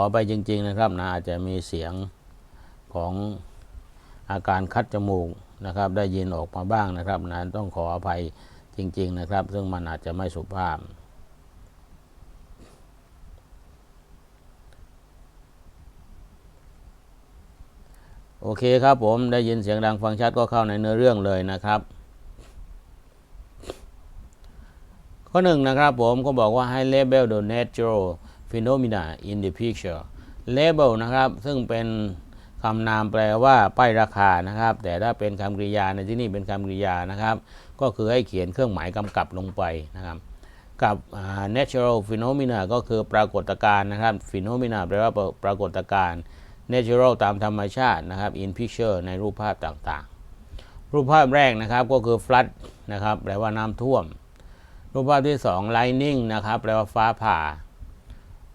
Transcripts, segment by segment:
อไปจริง ๆนะครับนะอาจจะมีเสียงของอาการคัดจมูกนะครับ ได้ยินออกมาบ้างนะครับนะต้องขออภัยจริง ๆนะครับ ซึ่งมันอาจจะไม่สุภาพโอเคครับผมได้ยินเสียงดังฟังชัดก็เข้าในเนื้อเรื่องเลยนะครับ ข้อหนึ่งนะครับผมก็บอกว่าให้ label the natural phenomena in the picture label นะครับ ซึ่งเป็นคำนามแปลว่าป้ายราคานะครับ แต่ถ้าเป็นคำกริยาในที่นี่เป็นคำกริยานะครับ ก็คือให้เขียนเครื่องหมายกำกับลงไปนะครับ กับ natural phenomena ก็คือปรากฏการณ์นะครับ phenomena แปลว่าปรากฏการณ์ natural ตามธรรมชาตินะครับ in picture ในรูปภาพต่างๆ รูปภาพแรกนะครับก็คือ flood นะครับ แปลว่าน้ำท่วม รูปภาพที่ 2 lightning นะครับ แปลว่าฟ้าผ่า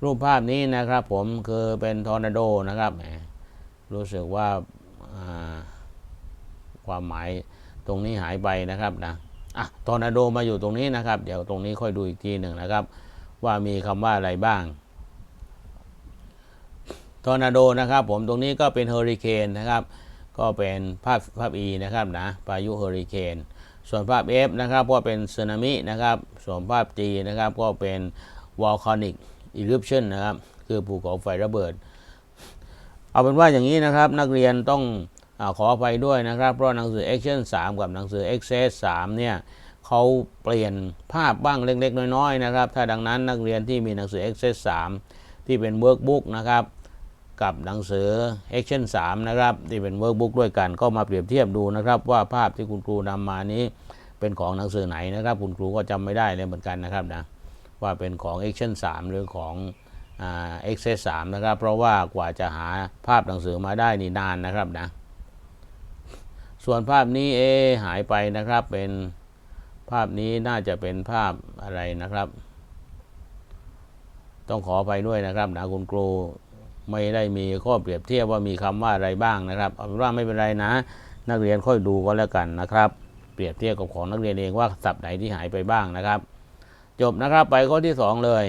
รูปภาพนี้นะครับผมคือเป็นทอร์นาโดนะครับ รู้สึกว่าาความหมายตรงนี้หายไปนะครับนะอะทอร์นาโดมาอยู่ตรงนี้นะครับ เดี๋ยวตรงนี้ค่อยดูอีกทีหนึ่งนะครับ ว่ามีคำว่าอะไรบ้างทอร์นาโดนะครับผมตรงนี้ก็เป็นเฮอริเคนนะครับ ก็เป็นภาพภาพ E นะครับนะพายุเฮอริเคนส่วนภาพ F นะครับก็เป็นสึนามินะครับ ส่วนภาพ G นะครับก็เป็น volcanic eruption นะครับ คือภูเขาไฟระเบิด เอาเป็นว่าอย่างนี้นะครับ นักเรียนต้องอขออภัยด้วยนะครับ เพราะหนังสือ Action 3 กับหนังสือ Access 3 เนี่ยเขาเปลี่ยนภาพบ้างเล็ก ๆ น้อย ๆ นะครับ ถ้าดังนั้นนักเรียนที่มีหนังสือ Access 3 ที่เป็น Workbook นะครับกับหนังสือ Action 3 นะครับ ที่เป็น Workbook ด้วยกันก็มาเปรียบเทียบดูนะครับ ว่าภาพที่คุณครูนำมานี้เป็นของหนังสือไหนนะครับ คุณครูก็จำไม่ได้เลยเหมือนกันนะครับนะ ว่าเป็นของ Action 3หรือของเอ่า Access 3นะครับ เพราะว่ากว่าจะหาภาพหนังสือมาได้นี่นานนะครับนะ ส่วนภาพนี้เอหายไปนะครับเป็นภาพนี้น่าจะเป็นภาพอะไรนะครับ ต้องขอไปด้วยนะครับนะคุณครูไม่ได้มีข้อเปรียบเทียบว่ามีคำว่าอะไรบ้างนะครับเอาเป็นว่าไม่เป็นไรนะ นักเรียนค่อยดูก็แล้วกันนะครับ เปรียบเทียบกับของนักเรียนเองว่าศัพท์ไหนที่หายไปบ้างนะครับ จบนะครับ ไปข้อที่สองเลย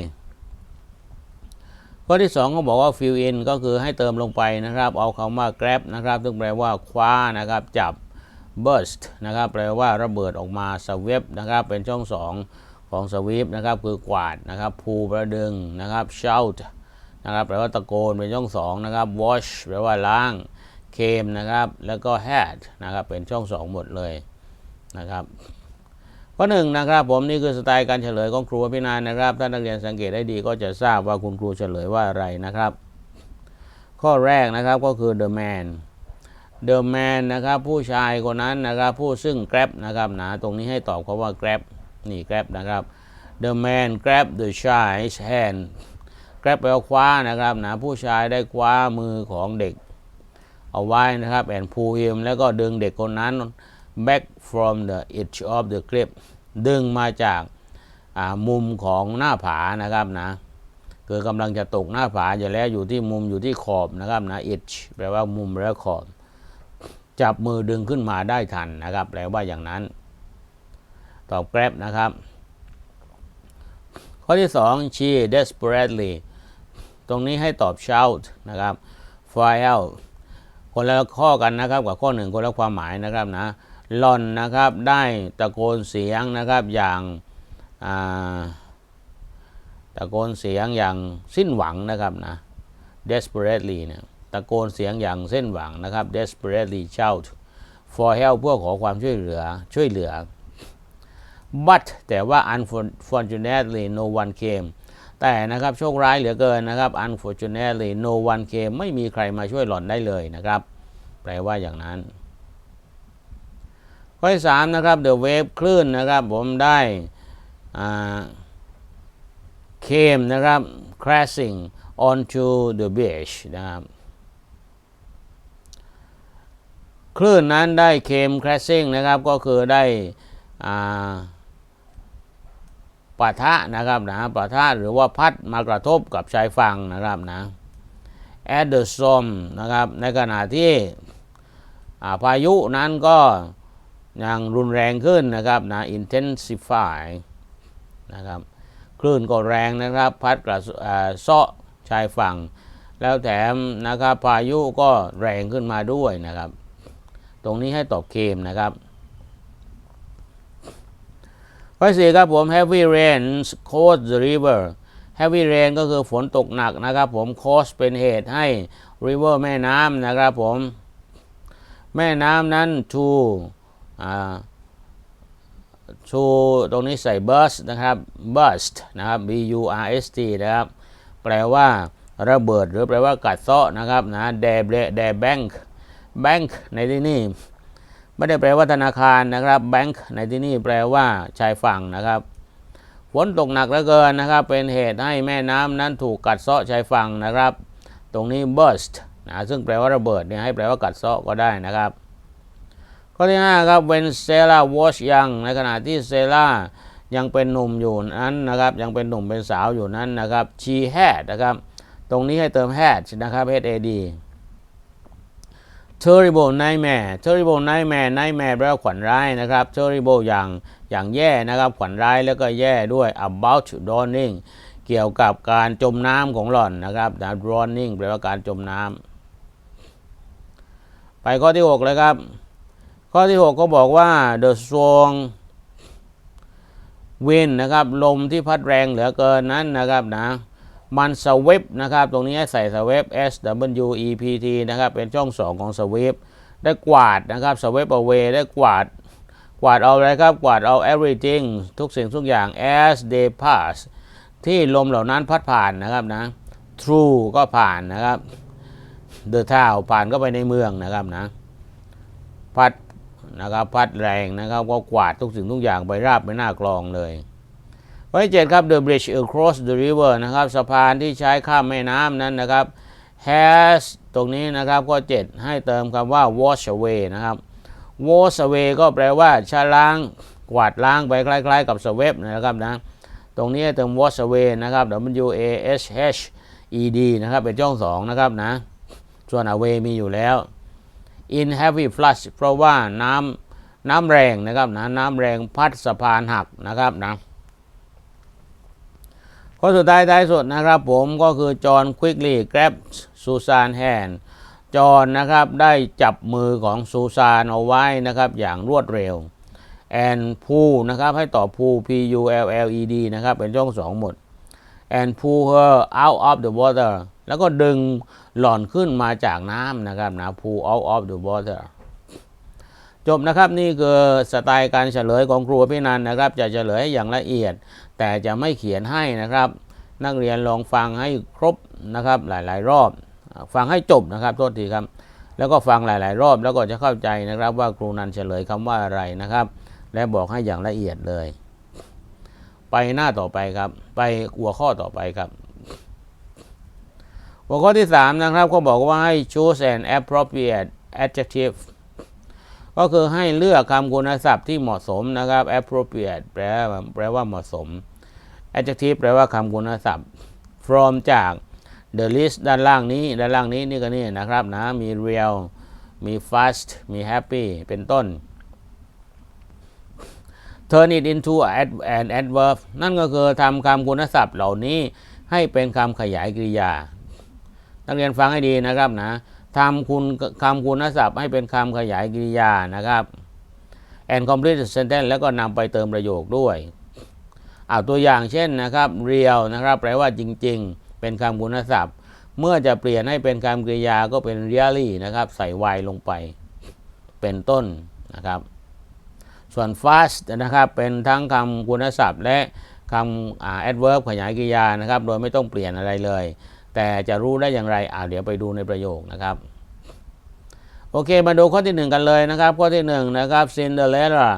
ข้อที่2ก็บอกว่า fill in ก็คือให้เติมลงไปนะครับ เอาคำว่า grab นะครับซึ่งแปลว่าคว้านะครับ จับ burst นะครับ แปลว่าระเบิดออกมา sweep นะครับ เป็นช่อง2ของ sweep นะครับ คือกวาดนะครับ พูประดึงนะครับ shout นะครับ แปลว่าตะโกน เป็นช่อง2นะครับ wash แปลว่าล้าง came นะครับ แล้วก็ had นะครับ เป็นช่อง2หมดเลยนะครับ ข้อหนึ่งนะครับผมนี่คือสไตล์การเฉลยของครูพินานนะครับ ถ้านักเรียนสังเกตได้ดีก็จะทราบว่าคุณครูเฉลยว่าอะไรนะครับ ข้อแรกนะครับก็คือ the man the man นะครับผู้ชายคนนั้นนะครับผู้ซึ่ง grab นะครับนะตรงนี้ให้ตอบเขาว่า grab นี่ grab นะครับ the man grab the child's hand grab แปลว่าคว้านะครับนะผู้ชายได้คว้ามือของเด็ก เอาไว้นะครับ and pull him แล้วก็ดึงเด็กคนนั้น back from the edge of the cliff ดึงมาจากมุมของหน้าผานะครับนะคือกำลังจะตกหน้าผาอยู่แล้วอยู่ที่มุมอยู่ที่ขอบนะครับนะ edge แปลว่ามุมและขอบ จับมือดึงขึ้นมาได้ทันนะครับแปลว่าอย่างนั้น ตอบ grab นะครับ ข้อที่สอง she desperately ตรงนี้ให้ตอบ shout นะครับ fire คนละข้อกันนะครับกับข้อหนึ่งคนละความหมายนะครับนะ หล่อนนะครับได้ตะโกนเสียงนะครับอย่างาตะโกนเสียงอย่างสิ้นหวังนะครับนะ desperately เนี่ยตะโกนเสียงอย่างเส้นหวังนะครับ desperately shout for help เพื่อขอความช่วยเหลือช่วยเหลือ but แต่ว่า unfortunately no one came แต่นะครับโชคร้ายเหลือเกินนะครับ unfortunately no one came ไม่มีใครมาช่วยหล่อนได้เลยนะครับ แปลว่าอย่างนั้น ข้อที่สามนะครับ the wave คลื่นนะครับ ผมได้อ่า came นะครับ crashing onto the beach นะครับคลื่นนั้นได้ came crashing นะครับก็คือได้ปะทะนะครับนะปะทะหรือว่าพัดมากระทบกับชายฝั่งนะครับนะ at the storm นะครับในขณะที่พายุนั้นก็ อยังรุนแรงขึ้นนะครับนะ intensify นะครับคลื่นก็แรงนะครับ พัดกระเซาะชายฝั่ง แล้วแถมนะครับพายุก็แรงขึ้นมาด้วยนะครับ ตรงนี้ให้ตอบเคมนะครับข้อสี่ครับผม heavy rain cause the river heavy rain ก็คือฝนตกหนักนะครับผม cause เป็นเหตุให้ river แม่น้ำนะครับผม แม่น้ำนั้น to อ่า to ตรงนี้ใส่ burst นะครับ burst นะครับ b u r s t นะครับ แปลว่าระเบิดหรือแปลว่ากัดเซาะนะครับนะ d e d e bank bank ในที่นี้ไม่ได้แปลว่าธนาคารนะครับ bank ในที่นี้แปลว่าชายฝั่งนะครับฝนตกหนักเหลือเกินนะครับ เป็นเหตุให้แม่น้ำนั้นถูกกัดเซาะชายฝั่งนะครับ ตรงนี้ burst นะซึ่งแปลว่าระเบิดเนี่ยให้แปลว่ากัดเซาะก็ได้นะครับ ข้อที่5ครับ when Sarah was young ในขณะที่เซล่ายังเป็นหนุ่มอยู่นั้นนะครับ ยังเป็นหนุ่มเป็นสาวอยู่นั้นนะครับ she had นะครับ ตรงนี้ให้เติม had นะครับ h a d terrible nightmare terrible nightmare nightmare แปลว่าขวัญร้ายนะครับ terrible อย่างอย่างแย่นะครับ ขวัญร้ายแล้วก็แย่ด้วย about drowning เกี่ยวกับการจมน้ำของหล่อนนะครับ drowning แปลว่าการจมน้ำไปข้อที่ 6 เลยครับ ข้อที่ 6 ก็บอกว่า the strong wind นะครับ ลมที่พัดแรงเหลือเกินนั้นนะครับนะมันสวิปนะครับ ตรงนี้ใส่สวิป S W E P T นะครับ เป็นช่อง 2 ของสวิปได้กวาดนะครับสวิป away ได้กวาด กวาดเอาอะไรครับ กวาดเอา everything ทุกสิ่งทุกอย่าง as they pass ที่ลมเหล่านั้นพัดผ่านนะครับนะ through ก็ผ่านนะครับ the town ผ่านก็ไปในเมืองนะครับนะ พัด นะครับ พัดแรงนะครับ ก็กวาดทุกสิ่งทุกอย่างไปราบไปหน้ากลองเลยข้อที่เจ็ดครับ the bridge across the river นะครับสะพานที่ใช้ข้ามแม่น้ำนั้นนะครับ has ตรงนี้นะครับข้อ7ให้เติมคำว่า wash away นะครับ wash away ก็แปลว่าชะล้าง กวาดล้างไปคล้ายๆ กับสเวฟนะครับนะ ตรงนี้เติม wash away นะครับ W A S H E D นะครับเป็นช่องสองนะครับนะ ส่วน away มีอยู่แล้ว in heavy flush เพราะว่าน้ำน้ำแรงนะครับนะน้ำแรงพัดสะพานหักนะครับนะข้อสุดท้ายท้ายสุดนะครับผมก็คือจอห์น quickly grab Susan hand จอห์นนะครับได้จับมือของซูซานเอาไว้นะครับอย่างรวดเร็ว and pull นะครับให้ต่อ pull P U L L E D นะครับเป็นช่องสองหมด and pull her out of the water แล้วก็ดึง หล่อนขึ้นมาจากน้ำนะครับนะ pull out of the water จบนะครับนี่คือสไตล์การเฉลยของครูพี่นันนะครับ จะเฉลยอย่างละเอียด แต่จะไม่เขียนให้นะครับ นักเรียนลองฟังให้ครบนะครับหลาย ๆ รอบ ฟังให้จบนะครับโทษทีครับ แล้วก็ฟังหลาย ๆ รอบแล้วก็จะเข้าใจนะครับ ว่าครูนันเฉลยคำว่าอะไรนะครับ และบอกให้อย่างละเอียดเลย ไปหน้าต่อไปครับ ไปหัวข้อต่อไปครับ หัวข้อที่ 3 นะครับเขาบอกว่าให้ choose an appropriate adjective ก็คือให้เลือกคำคุณศัพท์ที่เหมาะสมนะครับ appropriate แปลว่าแปลว่าเหมาะสม adjective แปลว่าคำคุณศัพท์ from จาก the list ด้านล่างนี้ ด้านล่างนี้นี่ก็นี่นะครับนะ มี real มี fast มี happy เป็นต้น turn it into an adverb นั่นก็คือทำคำคุณศัพท์เหล่านี้ให้เป็นคำขยายกริยา นักเรียนฟังให้ดีนะครับนะทำคุณคำคุณศัพท์ให้เป็นคำขยายกริยานะครับ and complete sentence แล้วก็นำไปเติมประโยคด้วยเอาตัวอย่างเช่นนะครับ real นะครับแปลว่าจริง ๆ เป็นคำคุณศัพท์ เมื่อจะเปลี่ยนให้เป็นคำกริยาก็เป็น really นะครับ ใส่ y ลงไป เป็นต้นนะครับ ส่วน fast นะครับเป็นทั้งคำคุณศัพท์ และคำ adverb ขยายกริยานะครับ โดยไม่ต้องเปลี่ยนอะไรเลย แต่จะรู้ได้อย่างไรอ่าเดี๋ยวไปดูในประโยคนะครับ โอเค มาดูข้อที่หนึ่งกันเลยนะครับ ข้อที่หนึ่งนะครับ Cinderella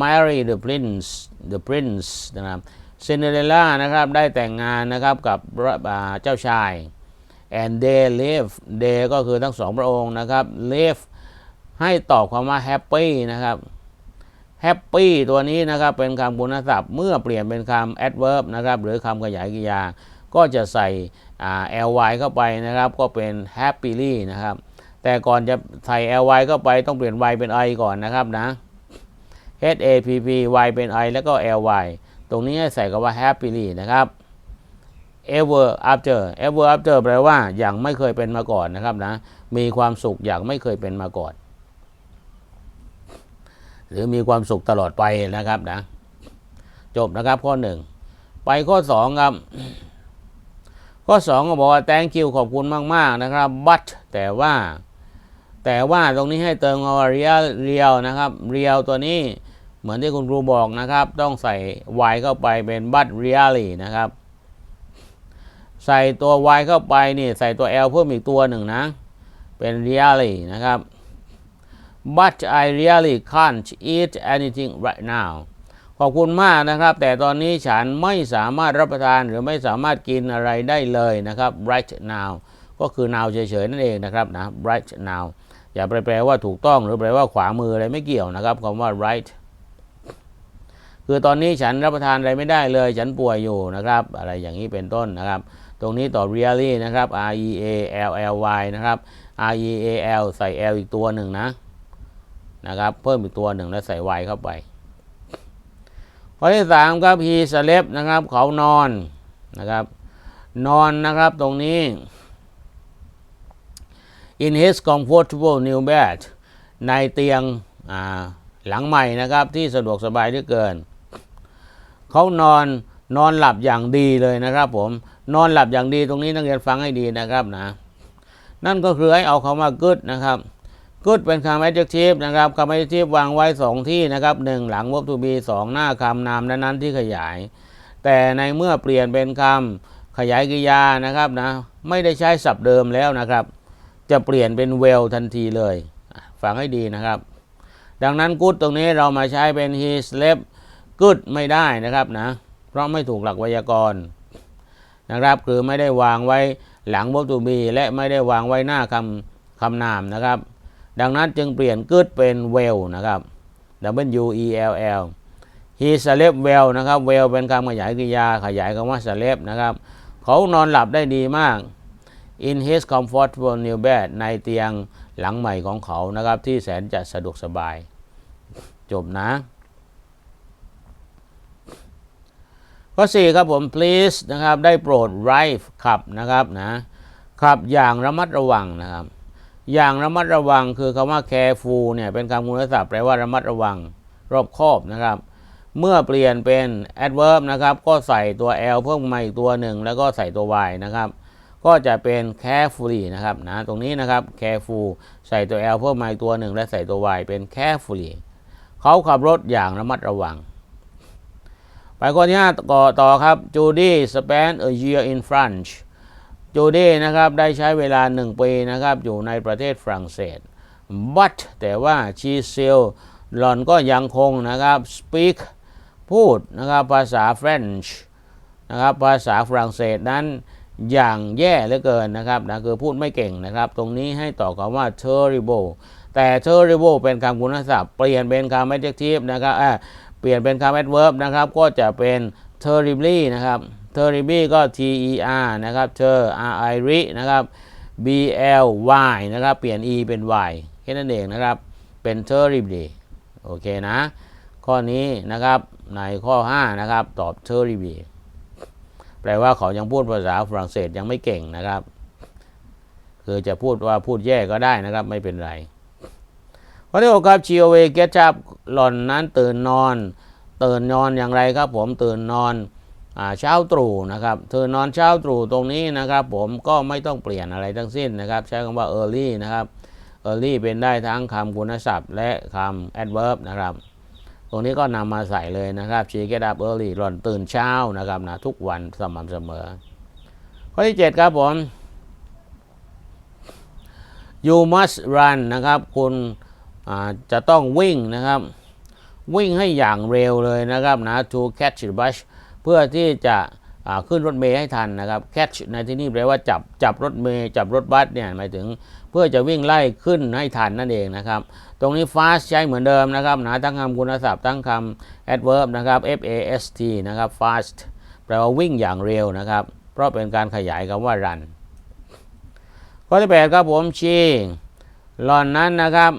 marry the prince the prince นะครับ Cinderella นะครับได้แต่งงานนะครับกับเจ้าชาย and they live they ก็คือทั้งสองพระองค์นะครับ live ให้ตอบคำว่า happy นะครับ happy ตัวนี้นะครับเป็นคำคุณศัพท์เมื่อเปลี่ยนเป็นคำ adverb นะครับหรือคำขยายกริยา ก็จะใส่ ly เข้าไปนะครับก็เป็น happily นะครับ แต่ก่อนจะใส่ ly เข้าไปต้องเปลี่ยน y เป็น i ก่อนนะครับนะ h a p p y เป็น i แล้วก็ ly ตรงนี้ให้ใส่คำว่า happily นะครับ ever after ever after แปลว่าอย่างไม่เคยเป็นมาก่อนนะครับนะ มีความสุขอย่างไม่เคยเป็นมาก่อน หรือมีความสุขตลอดไปนะครับนะ จบนะครับข้อหนึ่งไปข้อสองครับ ข้อสองก็บอกว่า thank you ขอบคุณมาก ๆ นะครับ but แต่ว่า แต่ว่าตรงนี้ให้เติมคำว่า real real นะครับ real ตัวนี้เหมือนที่คุณครูบอกนะครับ ต้องใส่ y เข้าไปเป็น but really นะครับ ใส่ตัว y เข้าไปนี่ใส่ตัว l เพิ่มอีกตัวหนึ่งนะ เป็น really นะครับ but I really can't eat anything right now ขอบคุณมากนะครับ แต่ตอนนี้ฉันไม่สามารถรับประทานหรือไม่สามารถกินอะไรได้เลยนะครับ right now ก็คือ now เฉยๆนั่นเองนะครับนะ right now อย่าไปแปลว่าถูกต้องหรือแปลว่าขวามืออะไรไม่เกี่ยวนะครับคำว่า right คือตอนนี้ฉันรับประทานอะไรไม่ได้เลย ฉันป่วยอยู่นะครับ อะไรอย่างนี้เป็นต้นนะครับ ตรงนี้ต่อ really นะครับ r e a l l y นะครับ r e a l ใส่ l อีกตัวหนึ่งนะนะครับ เพิ่มอีกตัวหนึ่งแล้วใส่ y เข้าไป ข้อที่สามครับ he slept นะครับ เขานอนนะครับ นอนนะครับตรงนี้ in his comfortable new bed ในเตียงหลังใหม่นะครับ ที่สะดวกสบายเหลือเกิน เขานอนนอนหลับอย่างดีเลยนะครับผมนอนหลับอย่างดีตรงนี้นักเรียนฟังให้ดีนะครับนะ นั่นก็คือให้เอาคำว่า good นะครับ good เป็นคำ adjective นะครับคำ adjective วางไว้ 2 ที่นะครับ 1 หลัง verb to be 2 หน้าคำนามนั้นๆที่ขยาย แต่ในเมื่อเปลี่ยนเป็นคำขยายกริยานะครับนะไม่ได้ใช้ศัพท์เดิมแล้วนะครับ จะเปลี่ยนเป็น well ทันทีเลยฟังให้ดีนะครับ ดังนั้น good ตรงนี้เรามาใช้เป็น he slept good ไม่ได้นะครับนะเพราะไม่ถูกหลักไวยากรณ์นะครับคือไม่ได้วางไว้หลัง verb to be และไม่ได้วางไว้หน้าคำคำนามนะครับ ดังนั้นจึงเปลี่ยน good เป็น well นะครับ W E L L he slept well นะครับ well เป็นคำขยายกริยา ขยายคำว่า slept นะครับ เขานอนหลับได้ดีมาก in his comfortable new bed ในเตียงหลังใหม่ของเขานะครับ ที่แสนจะสะดวกสบาย จบนะ ข้อ 4 ครับผม please นะครับ ได้โปรด drive ขับนะครับนะขับอย่างระมัดระวังนะครับ อย่างระมัดระวังคือคำว่า careful เนี่ยเป็นคำคุณศัพท์แปลว่าระมัดระวังรอบคอบนะครับ เมื่อเปลี่ยนเป็น adverb นะครับ ก็ใส่ตัว l เพิ่มมาอีกตัวหนึ่ง แล้วก็ใส่ตัว y นะครับ ก็จะเป็น carefully นะครับนะตรงนี้นะครับ careful ใส่ตัว l เพิ่มมาอีกตัวหนึ่ง และใส่ตัว y เป็น carefully เขาขับรถอย่างระมัดระวัง ไปข้อที่5ต่อครับ Judy spent a year in France จูดี้นะครับได้ใช้เวลา 1 ปีนะครับอยู่ในประเทศฝรั่งเศส but แต่ว่า she still หล่อนก็ยังคงนะครับ speak พูดนะครับภาษา French นะครับภาษาฝรั่งเศสนั้นอย่างแย่เหลือเกินนะครับนะคือพูดไม่เก่งนะครับ ตรงนี้ให้ต่อคำว่า terrible แต่ terrible เป็นคำคุณศัพท์เปลี่ยนเป็นคำ adjective นะครับเเปลี่ยนเป็นคำ adverb นะครับก็จะเป็น terribly นะครับ terribly ก็ t e r นะครับ ter r i r นะครับ b l y นะครับ เปลี่ยน e เป็น y แค่นั้นเองนะครับ เป็น terribly โอเคนะ ข้อนี้นะครับในข้อ 5 นะครับ ตอบ terribly แปลว่าเขายังพูดภาษาฝรั่งเศสยังไม่เก่งนะครับ คือจะพูดว่าพูดแย่ก็ได้นะครับ ไม่เป็นไรข้อที่หกครับ chill away get up หล่อนนั้นตื่นนอน ตื่นนอนอย่างไรครับผมตื่นนอน เช้าตรู่นะครับตื่นอนเช้าตรู่ตรงนี้นะครับ ผมก็ไม่ต้องเปลี่ยนอะไรทั้งสิ้นนะครับ ใช้คำว่า early นะครับ early เป็นได้ทั้งคำคุณศัพท์ และคำ adverb นะครับ ตรงนี้ก็นำมาใส่เลยนะครับ she get up early หล่อนตื่นเช้านะครับนะทุกวันสม่ำเสมอ ข้อที่ 7 ครับผม you must run นะครับ คุณจะต้องวิ่งนะครับ วิ่งให้อย่างเร็วเลยนะครับนะ to catch the bus เพื่อที่จะขึ้นรถเมล์ให้ทันนะครับ catch ในที่นี้แปลว่าจับจับรถเมล์จับรถบัสเนี่ยหมายถึงเพื่อจะวิ่งไล่ขึ้นให้ทันนั่นเองนะครับ ตรงนี้ fast ใช้เหมือนเดิมนะครับหนะทั้งคำคุณศัพท์ทั้งคำ adverb นะครับ f a s t นะครับ fast แปลว่าวิ่งอย่างเร็วนะครับ เพราะเป็นการขยายคำว่า run ข้อที่8ครับผม she หล่อนนั้นนะครับ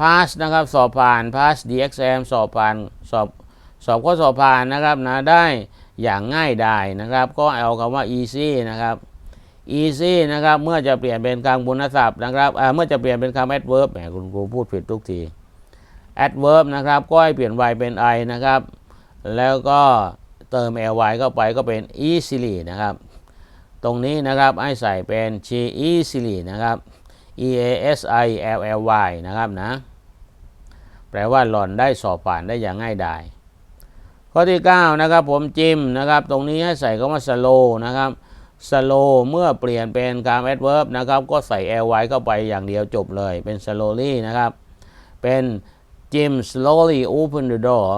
pass นะครับสอบผ่าน pass the exam สอบผ่านสอบ สอบข้อสอบผ่านนะครับนะได้อย่างง่ายดายนะครับ ก็เอาคำว่า easy นะครับ easy นะครับเมื่อจะเปลี่ยนเป็นคำคุณศัพท์นะครับเมื่อจะเปลี่ยนเป็นคำ adverb แหมคุณครูพูดผิดทุกที adverb นะครับก็ให้เปลี่ยน y เป็น i นะครับ แล้วก็เติม ly เข้าไปก็เป็น easily นะครับ ตรงนี้นะครับให้ใส่เป็น she easily นะครับ e a s i l l y นะครับนะแปลว่าหล่อนได้สอบผ่านได้อย่างง่ายดาย ข้อที่9นะครับผมจิมนะครับตรงนี้ให้ใส่คำว่า slow นะครับ slow เมื่อเปลี่ยนเป็นการ adverb นะครับก็ใส่ ly เข้าไปอย่างเดียวจบเลยเป็น slowly นะครับเป็น Jim slowly open the door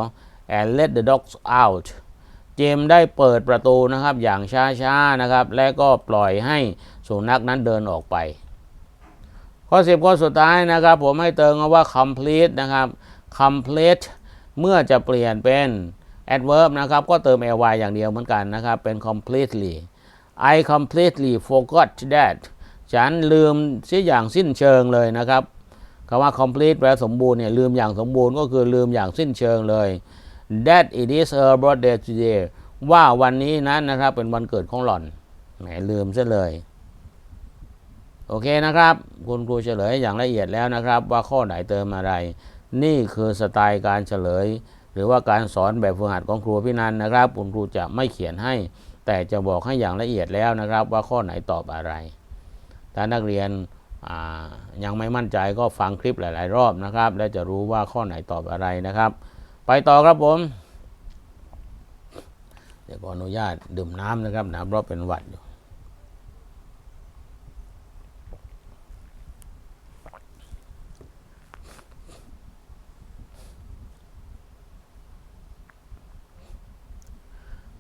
and let the dogs out เจมได้เปิดประตูนะครับอย่างช้าๆนะครับ และก็ปล่อยให้สุนัขนั้นเดินออกไป ข้อ10ข้อสุดท้ายนะครับ ผมให้เติมว่า complete นะครับ complete เมื่อจะเปลี่ยนเป็น adverb นะครับก็เติม ly อย่างเดียวเหมือนกันนะครับ เป็น completely I completely forgot that ฉันลืมเสียอย่างสิ้นเชิงเลยนะครับคำว่า complete แปลสมบูรณ์เนี่ยลืมอย่างสมบูรณ์ก็คือลืมอย่างสิ้นเชิงเลย that it is her birthday today ว่าวันนี้นั้นนะครับเป็นวันเกิดของหล่อนแหมลืมซะเลย โอเคนะครับ คุณครูเฉลยอย่างละเอียดแล้วนะครับ ว่าข้อไหนเติมอะไร นี่คือสไตล์การเฉลย หรือว่าการสอนแบบฝึกหัดของครูพี่นันนะครับ คุณครูจะไม่เขียนให้ แต่จะบอกให้อย่างละเอียดแล้วนะครับ ว่าข้อไหนตอบอะไร ถ้านักเรียนยังไม่มั่นใจก็ฟังคลิปหลาย ๆ รอบนะครับ และจะรู้ว่าข้อไหนตอบอะไรนะครับ ไปต่อครับผม เดี๋ยวขออนุญาตดื่มน้ำนะครับนะเพราะเป็นหวัดอยู่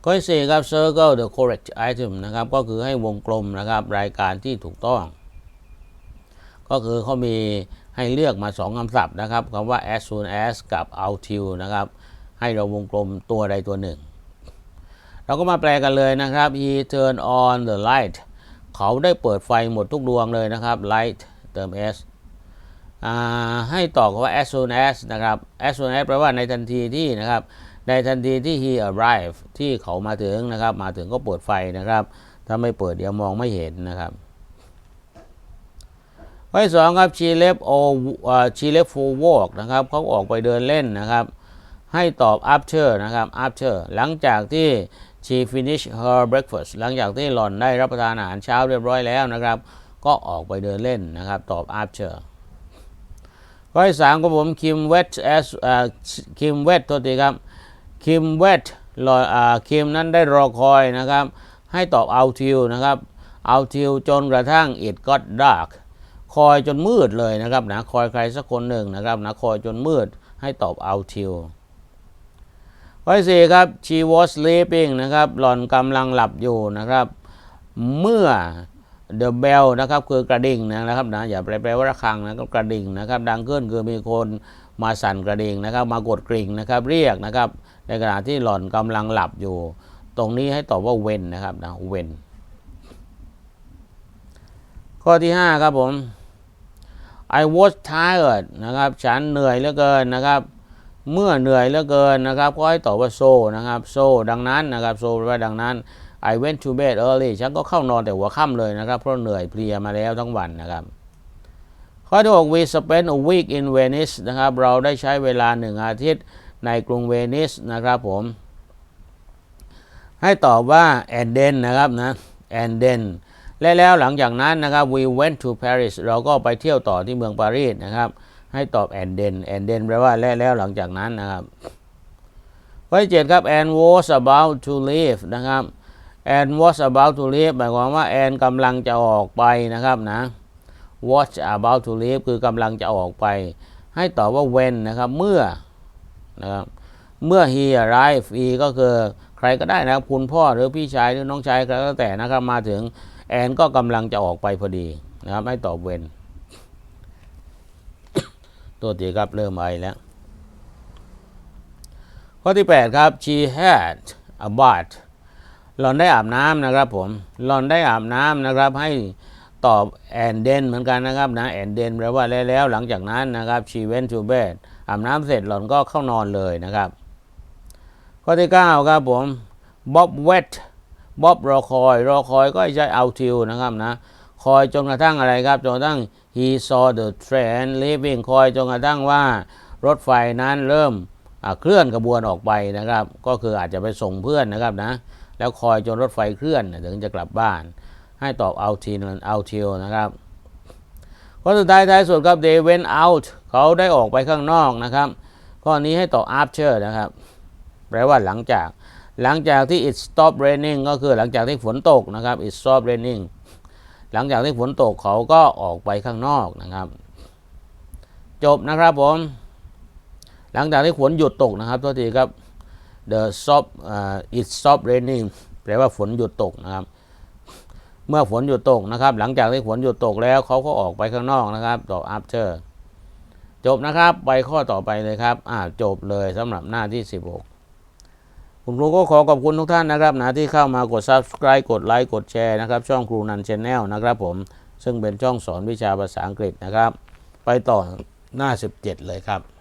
ข้อที่สี่ครับ circle the correct item นะครับ ก็คือให้วงกลมนะครับ รายการที่ถูกต้อง ก็คือเขามีให้เลือกมาสองคำศัพท์นะครับคำว่า as soon as กับ until นะครับ ให้เราวงกลมตัวใดตัวหนึ่ง เราก็มาแปลกันเลยนะครับ he turned on the light เขาได้เปิดไฟหมดทุกดวงเลยนะครับ light เติม s ให้ตอบคำว่า as soon as นะครับ as soon as แปลว่าในทันทีที่นะครับ ในทันทีที่ he arrive ที่เขามาถึงนะครับ มาถึงก็เปิดไฟนะครับ ถ้าไม่เปิดเดี๋ยวมองไม่เห็นนะครับข้อที่สองครับ she left or uh, she left for walk นะครับเขาออกไปเดินเล่นนะครับ ให้ตอบ after นะครับ after หลังจากที่ she finished her breakfast หลังจากที่หล่อนได้รับประทานอาหารเช้าเรียบร้อยแล้วนะครับ ก็ออกไปเดินเล่นนะครับ ตอบ after ข้อที่สามของผมคิมเวท as คิมเวทตัวทีครับ คิมเวทรออ่าคิมนั้นได้รอคอยนะครับ ให้ตอบ until นะครับ until จนกระทั่ง it got dark คอยจนมืดเลยนะครับนะคอยใครสักคนหนึ่งนะครับนะคอยจนมืดให้ตอบ until ข้อสี่ครับ she was sleeping นะครับ หล่อนกำลังหลับอยู่นะครับ เมื่อ the bell นะครับคือกระดิ่งนะครับนะอย่าแปลแปลว่าระฆังนะครับกระดิ่งนะครับ ดังขึ้นคือมีคนมาสั่นกระดิ่งนะครับ มากดกริ่งนะครับ เรียกนะครับ ในขณะที่หล่อนกำลังหลับอยู่ ตรงนี้ให้ตอบว่า when นะครับนะ when ข้อที่ 5 ครับผม I was tired นะครับ ฉันเหนื่อยเหลือเกินนะครับ เมื่อเหนื่อยเหลือเกินนะครับ ก็ให้ตอบว่า so นะครับ so ดังนั้นนะครับ so แปลว่าดังนั้น I went to bed early ฉันก็เข้านอนแต่หัวค่ำเลยนะครับ เพราะเหนื่อยเพลียมาแล้วทั้งวันนะครับ ข้อที่6 we spent a week in Venice นะครับ เราได้ใช้เวลาหนึ่งอาทิตย์ ในกรุงเวนิสนะครับผม ให้ตอบว่า and then นะครับนะ and then และแล้วหลังจากนั้นนะครับ we went to Paris เราก็ไปเที่ยวต่อที่เมืองปารีสนะครับ ให้ตอบ and then and then แปลว่าและแล้วหลังจากนั้นนะครับข้อที่7ครับ and was about to leave นะครับ and was about to leave หมายความว่า and กำลังจะออกไปนะครับนะ was about to leave คือกำลังจะออกไป ให้ตอบว่า when นะครับ เมื่อ นะครับเมื่อ he arrive he ก็คือใครก็ได้นะครับคุณพ่อหรือพี่ชายหรือน้องชายใครก็แต่นะครับมาถึง and ก็กำลังจะออกไปพอดีนะครับให้ตอบ when ตัวตีครับเริ่มไอแล้ว ข้อที่ 8 ครับ she had a bath หลอนได้อาบน้ำนะครับผมหลอนได้อาบน้ำนะครับให้ตอบ and then เหมือนกันนะครับนะ and then แปลว่าแล้วแล้วหลังจากนั้นนะครับ she went to bed อาบน้ำเสร็จหลอนก็เข้านอนเลยนะครับ ข้อที่ 9 ครับผม Bob wait Bob รอคอยรอคอยก็ใช้ until นะครับนะคอยจนกระทั่งอะไรครับจนกระทั่ง he saw the train leaving คอยจนกระทั่งว่ารถไฟนั้นเริ่มเคลื่อนขบวนออกไปนะครับ ก็คืออาจจะไปส่งเพื่อนนะครับนะแล้วคอยจนรถไฟเคลื่อนถึงจะกลับบ้าน ให้ตอบ until until นะครับ ข้อสุดท้ายท้ายสุดครับ they went out เขาได้ออกไปข้างนอกนะครับ ข้อนี้ให้ต่อ after นะครับ แปลว่าหลังจาก หลังจากที่ it stopped raining ก็คือหลังจากที่ฝนตกนะครับ it stopped raining หลังจากที่ฝนตกเขาก็ออกไปข้างนอกนะครับ จบนะครับผม หลังจากที่ฝนหยุดตกนะครับโทษทีครับ the stop อ่า it stopped raining แปลว่าฝนหยุดตกนะครับ เมื่อฝนหยุดตกนะครับ หลังจากที่ฝนหยุดตกแล้วเขาก็ออกไปข้างนอกนะครับต่อ after จบนะครับไปข้อต่อไปเลยครับอ่าจบเลยสำหรับหน้าที่ 16 คุณครูก็ขอขอบคุณทุกท่านนะครับนะที่เข้ามากด subscribe กดไลค์กดแชร์นะครับ ช่องครูนันชแนลนะครับผมซึ่งเป็นช่องสอนวิชาภาษาอังกฤษนะครับ ไปต่อหน้า 17 เลยครับ